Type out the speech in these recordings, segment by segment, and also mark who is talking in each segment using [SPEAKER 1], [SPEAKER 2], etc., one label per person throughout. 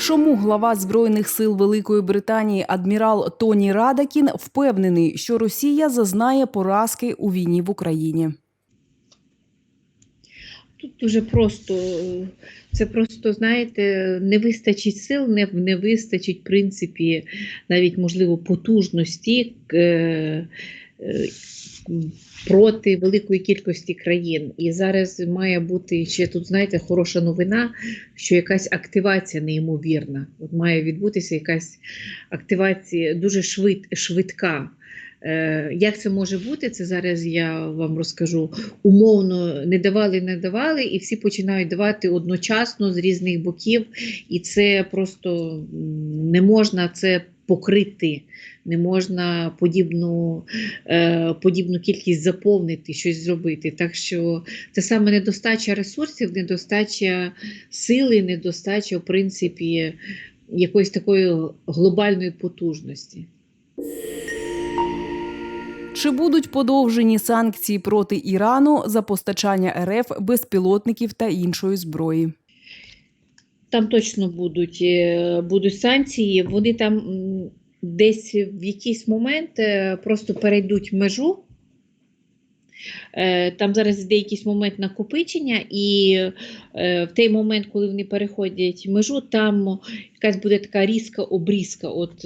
[SPEAKER 1] Чому глава збройних сил Великої Британії адмірал Тоні Радакін впевнений, що Росія зазнає поразки у війні в Україні?
[SPEAKER 2] Тут дуже просто. Це просто, знаєте, не вистачить сил, не, не вистачить, в принципі, навіть, можливо, потужності е, проти великої кількості країн. І зараз має бути ще тут, знаєте, хороша новина, що якась активація неймовірна. От має відбутися якась активація дуже швид, швидка. Е, Як це може бути? Це зараз я вам розкажу. Умовно не давали, не давали, і всі починають давати одночасно з різних боків, і це просто не можна це покрити, не можна подібну, е, подібну кількість заповнити, щось зробити. Так що це саме недостача ресурсів, недостача сили, недостача, в принципі, якоїсь такої глобальної потужності.
[SPEAKER 1] Чи будуть подовжені санкції проти Ірану за постачання РФ безпілотників та іншої зброї?
[SPEAKER 2] Там точно будуть, е, будуть санкції. Вони там десь в якийсь момент е, просто перейдуть межу. Е, Там зараз йде якийсь момент накопичення, і е, в той момент, коли вони переходять межу, там якась буде така різка обрізка. От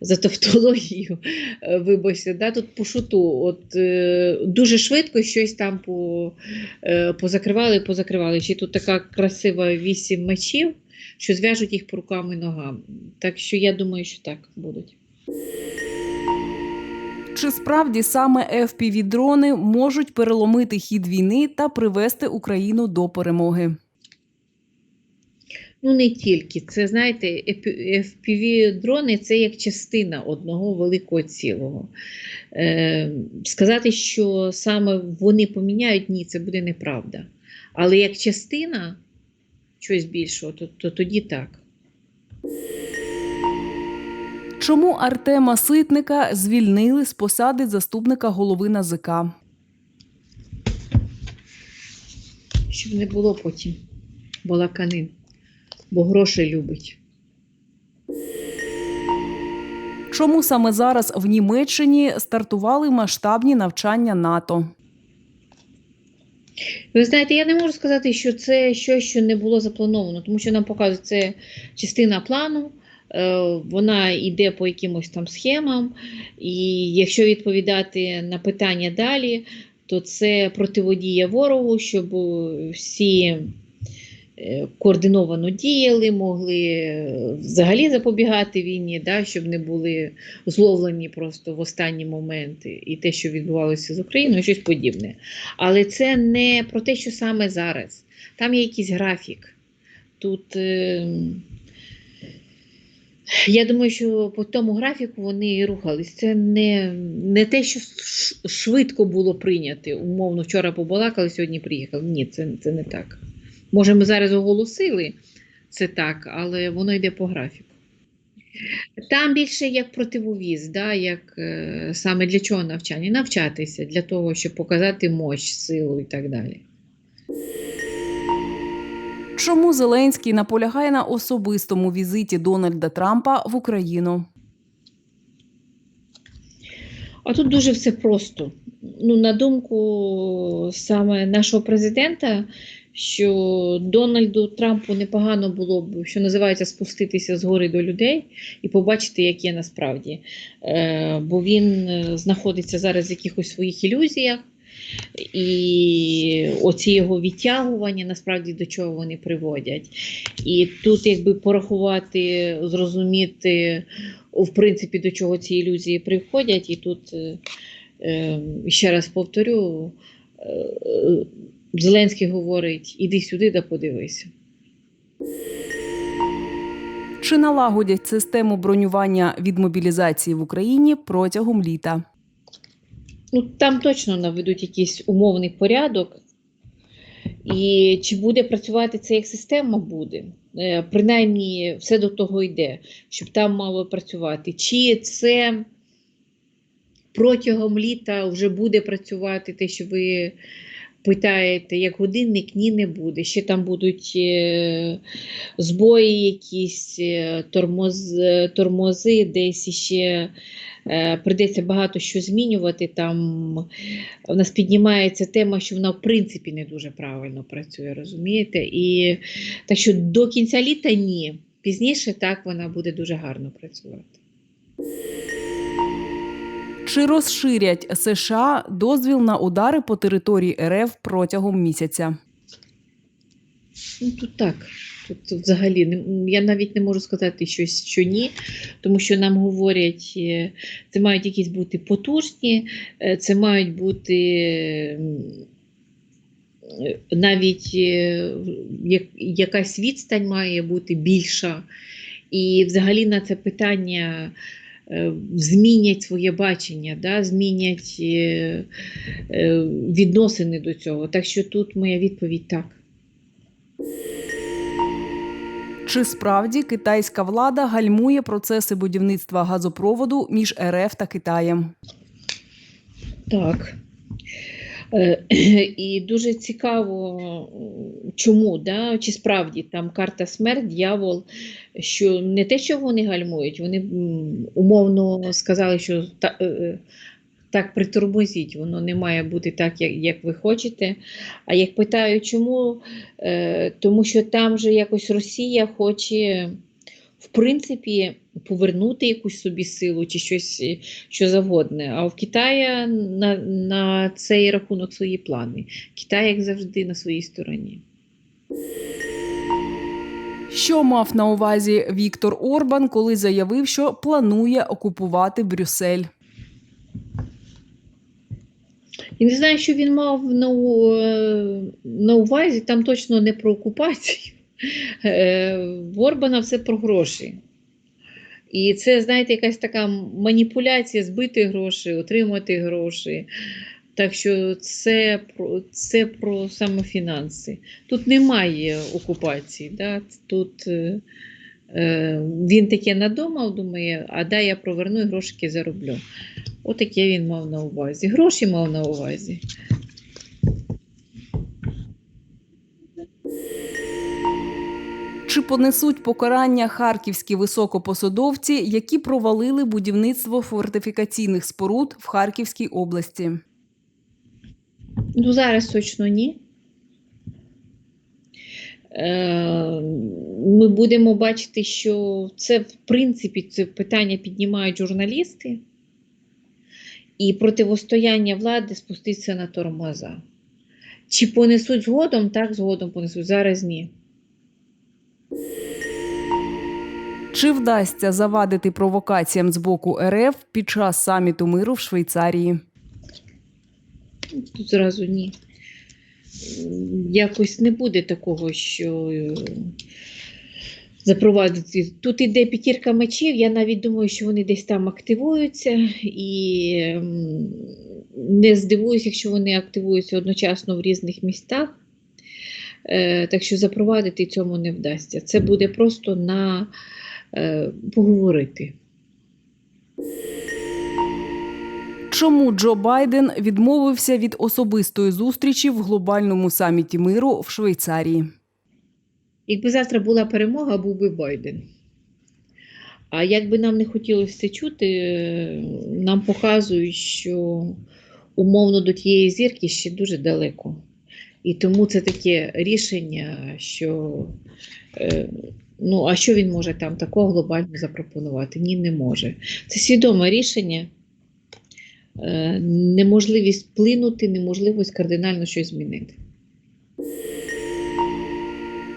[SPEAKER 2] за тавтологію, вибачте, да, тут по шуту. От дуже швидко щось там по, позакривали, позакривали. Чи тут така красива вісім мечів, що зв'яжуть їх по рукам і ногам. Так що я думаю, що так будуть.
[SPEAKER 1] Чи справді саме FPV-дрони можуть переломити хід війни та привести Україну до перемоги?
[SPEAKER 2] Ну, не тільки. Це, знаєте, FPV-дрони це як частина одного великого цілого. Е, сказати, що саме вони поміняють, ні, це буде неправда. Але як частина чогось більшого, то, то тоді так.
[SPEAKER 1] Чому Артема Ситника звільнили з посади заступника голови НАЗК?
[SPEAKER 2] Щоб не було потім балаканин, бо грошей любить.
[SPEAKER 1] Чому саме зараз в Німеччині стартували масштабні навчання НАТО?
[SPEAKER 2] Ви знаєте, я не можу сказати, що це щось, що не було заплановано, тому що нам показують, це частина плану, е, вона йде по якимось там схемам, і якщо відповідати на питання далі, то це противодія ворогу, щоб всі координовано діяли, могли е, взагалі запобігати війні, да, щоб не були зловлені просто в останні моменти і те, що відбувалося з Україною, щось подібне. Але це не про те, що саме зараз. Там є якийсь графік. Тут е, я думаю, що по тому графіку вони рухались. Це не, не те, що швидко було прийняти. Умовно, вчора побалакали, сьогодні приїхали. Ні, це, це не так. Може, ми зараз оголосили це так, але воно йде по графіку. Там більше як противовіз, да, як е, саме для чого навчання? Навчатися, для того, щоб показати мощь, силу і так далі.
[SPEAKER 1] Чому Зеленський наполягає на особистому візиті Дональда Трампа в Україну?
[SPEAKER 2] А тут дуже все просто. Ну, на думку саме нашого президента, що Дональду Трампу непогано було б, що називається, спуститися з гори до людей і побачити, як є насправді. Е, бо він е, знаходиться зараз в якихось своїх ілюзіях, і оці його відтягування насправді до чого вони приводять. І тут, якби порахувати, зрозуміти, в принципі, до чого ці ілюзії приходять, і тут. е, ще раз повторю, Зеленський говорить: іди сюди да подивися.
[SPEAKER 1] Чи налагодять систему бронювання від мобілізації в Україні протягом літа?
[SPEAKER 2] Ну, там точно наведуть якийсь умовний порядок. І чи буде працювати це як система, буде. Е, Принаймні, все до того йде, щоб там мало працювати. Чи це протягом літа вже буде працювати те, що ви питаєте, як годинник, ні, не буде. Ще там будуть е, збої, якісь е, тормоз, е, тормози, десь ще прийдеться багато що змінювати. Там у нас піднімається тема, що вона в принципі не дуже правильно працює, розумієте? І так що до кінця літа ні. Пізніше так вона буде дуже гарно працювати.
[SPEAKER 1] Чи розширять США дозвіл на удари по території РФ протягом місяця?
[SPEAKER 2] Ну, тут так. Тут, взагалі я навіть не можу сказати щось, що ні, тому що нам говорять, е, це мають якісь бути потужні, е, це мають бути е, навіть якась відстань має бути більша. І взагалі на це питання змінять своє бачення, да, змінять е, е, відносини до цього. Так що тут моя відповідь так.
[SPEAKER 1] Чи справді китайська влада гальмує процеси будівництва газопроводу між РФ та Китаєм?
[SPEAKER 2] Так. Е, І дуже цікаво, чому, да? чи справді там карта смерть, дьявол, що не те, що вони гальмують, вони умовно сказали, що та, е, е, так притормозіть, воно не має бути так, як, як ви хочете. А як питаю, чому? Тому що там же якось Росія хоче, в принципі, повернути якусь собі силу чи щось е, що завгодне. А в Китаї на, на цей рахунок свої плани. Китай, як завжди, на своїй стороні.
[SPEAKER 1] Що мав на увазі Віктор Орбан, коли заявив, що планує окупувати Брюссель?
[SPEAKER 2] І не знаю, що він мав на, е, на увазі, там точно не про окупацію. Е, В Орбана все про гроші. І це, знаєте, якась така маніпуляція збити гроші, отримати гроші. Так що це про, це про саме фінанси. Тут немає окупації. Да? Тут е, е, він таке надумав, думає, а дай я проверну і грошики зароблю. Отаке він мав на увазі. Гроші мав на увазі.
[SPEAKER 1] Чи понесуть покарання харківські високопосадовці, які провалили будівництво фортифікаційних споруд в Харківській області?
[SPEAKER 2] Ну, зараз точно ні. Е, Ми будемо бачити, що це, в принципі, це питання піднімають журналісти, і противостояння влади спуститься на тормоза. Чи понесуть згодом? Так, згодом понесуть. Зараз ні.
[SPEAKER 1] Чи вдасться завадити провокаціям з боку РФ під час саміту миру в Швейцарії?
[SPEAKER 2] Тут зразу ні. Якось не буде такого, що е, запровадити. Тут іде п'ятірка мечів, я навіть думаю, що вони десь там активуються, і ем, не здивуюся, якщо вони активуються одночасно в різних містах. Е, Так що запровадити цьому не вдасться. Це буде просто на е, поговорити.
[SPEAKER 1] Чому Джо Байден відмовився від особистої зустрічі в глобальному саміті миру в Швейцарії?
[SPEAKER 2] Якби завтра була перемога, був би Байден. А як би нам не хотілося це чути, е, нам показують, що умовно до тієї зірки ще дуже далеко. І тому це таке рішення, що е, ну, а що він може там такого глобально запропонувати? Ні, не може. Це свідоме рішення, е, неможливість вплинути, неможливість кардинально щось змінити.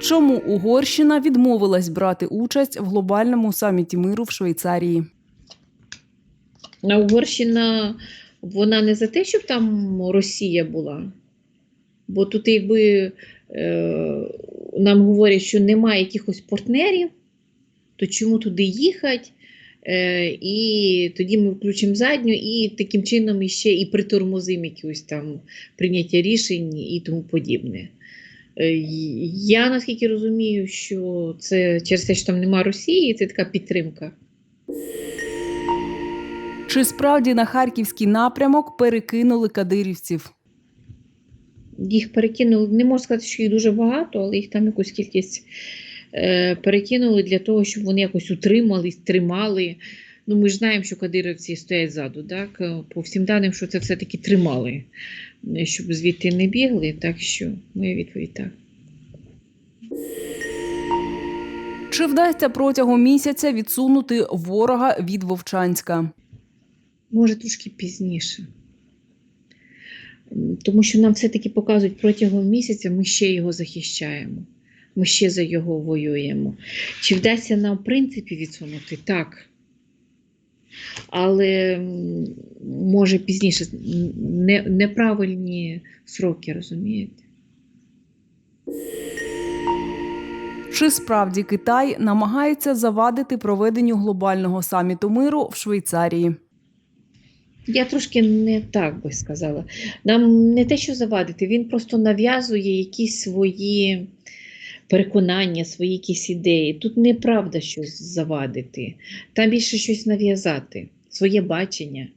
[SPEAKER 1] Чому Угорщина відмовилась брати участь в глобальному саміті миру в Швейцарії?
[SPEAKER 2] Угорщина вона не за те, щоб там Росія була. Бо тут, якби е, нам говорять, що немає якихось партнерів, то чому туди їхати? Е, і тоді ми включимо задню, і таким чином іще і притормозимо якісь там прийняття рішень і тому подібне. Е, я наскільки розумію, що це через те, що там немає Росії, це така підтримка.
[SPEAKER 1] Чи справді на харківський напрямок перекинули кадирівців?
[SPEAKER 2] Їх перекинули, не можу сказати, що їх дуже багато, але їх там якусь кількість е, перекинули для того, щоб вони якось утримались, тримали. Ну, ми ж знаємо, що кадировці стоять ззаду, так? Е, По всім даним, що це все-таки тримали, е, щоб звідти не бігли. Так що моя відповідь так.
[SPEAKER 1] Чи вдасться протягом місяця відсунути ворога від Вовчанська?
[SPEAKER 2] Може, трошки пізніше. Тому що нам все-таки показують протягом місяця ми ще його захищаємо. Ми ще за його воюємо. Чи вдасться нам, в принципі, відсунути? Так. Але може пізніше не, неправильні сроки, розумієте?
[SPEAKER 1] Чи справді Китай намагається завадити проведенню глобального саміту миру в Швейцарії?
[SPEAKER 2] Я трошки не так би сказала. Нам не те, що завадити, він просто нав'язує якісь свої переконання, свої якісь ідеї. Тут неправда щось завадити, там більше щось нав'язати, своє бачення.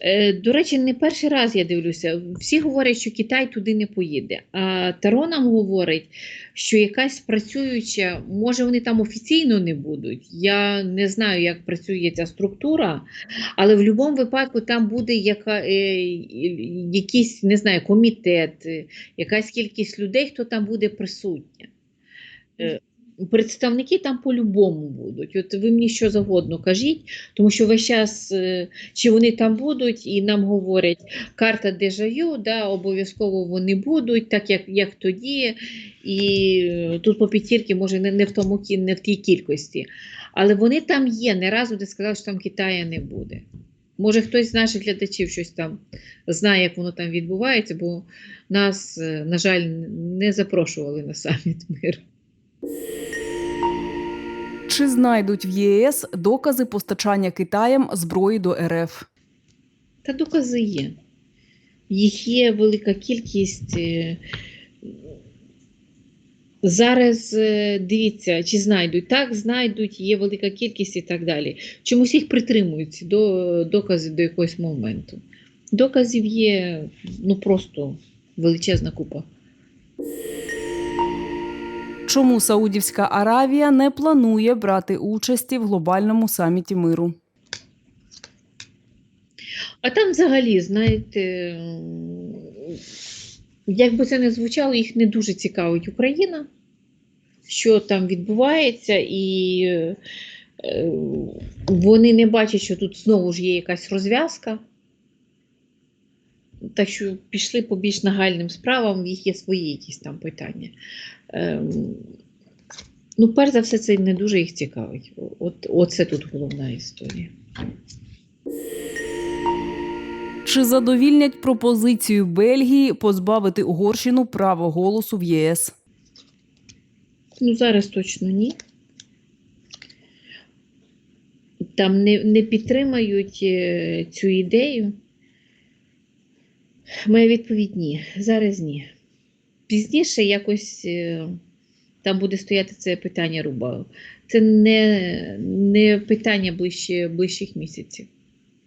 [SPEAKER 2] Е, До речі, не перший раз я дивлюся. Всі говорять, що Китай туди не поїде. А Таро нам говорить, що якась працююча, може вони там офіційно не будуть. Я не знаю, як працює ця структура, але в будь-якому випадку там буде яка, е, якийсь, не знаю, комітет, е, якась кількість людей, хто там буде присутня. Представники там по-любому будуть. От ви мені що завгодно кажіть, тому що весь час, е, чи вони там будуть, і нам говорять, карта дежавю, да, обов'язково вони будуть, так як, як тоді. І е, тут по п'ятірки, може, не, не, в тому, не в тій кількості. Але вони там є, не разу де сказали, що там Китая не буде. Може, хтось з наших глядачів щось там знає, як воно там відбувається, бо нас, е, на жаль, не запрошували на саміт миру.
[SPEAKER 1] Чи знайдуть в ЄС докази постачання Китаєм зброї до РФ?
[SPEAKER 2] Та докази є. Їх є велика кількість. е, Зараз е, дивіться, чи знайдуть. Так, знайдуть, є велика кількість і так далі. Чомусь їх притримуються до докази до якогось моменту. Доказів є ну просто величезна купа.
[SPEAKER 1] Чому Саудівська Аравія не планує брати участі в глобальному саміті миру?
[SPEAKER 2] А там взагалі, знаєте, як би це не звучало, їх не дуже цікавить Україна, що там відбувається, і е, вони не бачать, що тут знову ж є якась розв'язка. Так що пішли по більш нагальним справам, їх є свої якісь там питання. Ем, ну, перш за все, це не дуже їх цікавить. От, оце тут головна історія.
[SPEAKER 1] Чи задовільнять пропозицію Бельгії позбавити Угорщину права голосу в ЄС?
[SPEAKER 2] Ну, зараз точно ні. Там не, не підтримають е, цю ідею. Моя відповідь ні. Зараз ні. Пізніше якось е, там буде стояти це питання руба. Це не, не питання ближче, ближчих місяців.